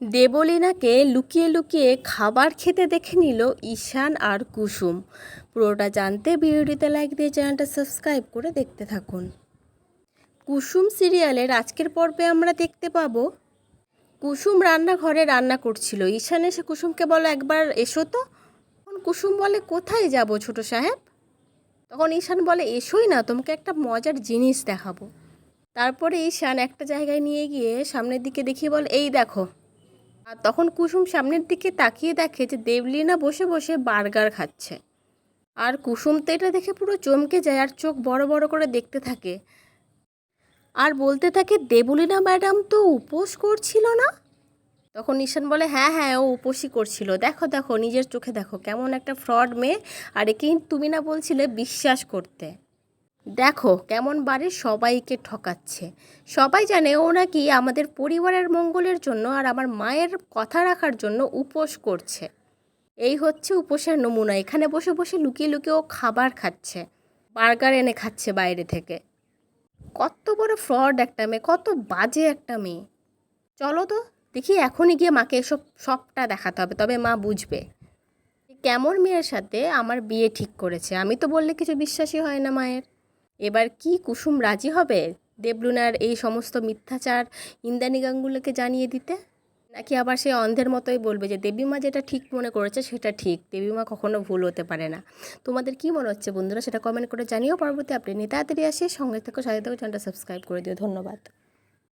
দেবলীনাকে লুকিয়ে লুকিয়ে খাবার খেতে দেখে নিল ঈশান আর কুসুম। পুরোটা জানতে ভিডিওটিতে লাইক দিয়ে চ্যানেলটা সাবস্ক্রাইব করে দেখতে থাকুন। কুসুম সিরিয়ালের আজকের পর্বে আমরা দেখতে পাবো, কুসুম রান্নাঘরে রান্না করছিল। ঈশান এসে কুসুমকে বলো একবার এসো তো। তখন কুসুম বলে, কোথায় যাব ছোট সাহেব? তখন ঈশান বলে, এসোই না, তোমাকে একটা মজার জিনিস দেখাবো। তারপরে ঈশান একটা জায়গায় নিয়ে গিয়ে সামনের দিকে দেখিয়ে বলে, এই দেখো। আর তখন কুসুম সামনের দিকে তাকিয়ে দেখে যে দেবলীনা বসে বসে বার্গার খাচ্ছে। আর কুসুম তো এটা দেখে পুরো চমকে যায় আর চোখ বড় বড় করে দেখতে থাকে। আর বলতে থাকে, দেবলীনা ম্যাডাম তো উপোস করছিল না? তখন ঈশান বলে হ্যাঁ হ্যাঁ ও উপোসই করছিল। দেখো দেখো, নিজের চোখে দেখো, কেমন একটা ফ্রড মেয়ে। আর একেই তুমি না বলছিলে বিশ্বাস করতে। দেখো কেমন বাড়ির সবাইকে ঠকাচ্ছে। সবাই জানে ও নাকি আমাদের পরিবারের মঙ্গলের জন্য আর আমার মায়ের কথা রাখার জন্য উপোস করছে। এই হচ্ছে উপোসের নমুনা। এখানে বসে বসে লুকিয়ে লুকিয়ে ও খাবার খাচ্ছে। বার্গার এনে খাচ্ছে বাইরে থেকে। কত বড় ফ্রড একটা মেয়ে, কত বাজে একটা মেয়ে। চলো তো, দেখি এখনই গিয়ে মাকে এসব সবটা দেখাতে হবে, তবে মা বুঝবে। কেমন মেয়ের সাথে আমার বিয়ে ঠিক করেছে? আমি তো বললে কিছু বিশ্বাসই হয় না মায়ের। এবার কি কুসুম রাজি হবে? দেবলুনার এই সমস্ত মিথ্যাচার ইন্দানি গাঙ্গুলোকে জানিয়ে দিতে? নাকি আবার সে অন্ধের মতোই বলবে যে, দেবীমা যেটা ঠিক মনে করেছে সেটা ঠিক, দেবীমা কখনো ভুল হতে পারে না। তোমাদের কি মনে হচ্ছে বন্ধুরা সেটা কমেন্ট করে জানিও। পরবর্তী আপনি নিয়ে তাড়াতাড়ি আসি। সঙ্গে থেকে, সাথে থেকে চ্যানেলটা সাবস্ক্রাইব করে দিও। ধন্যবাদ।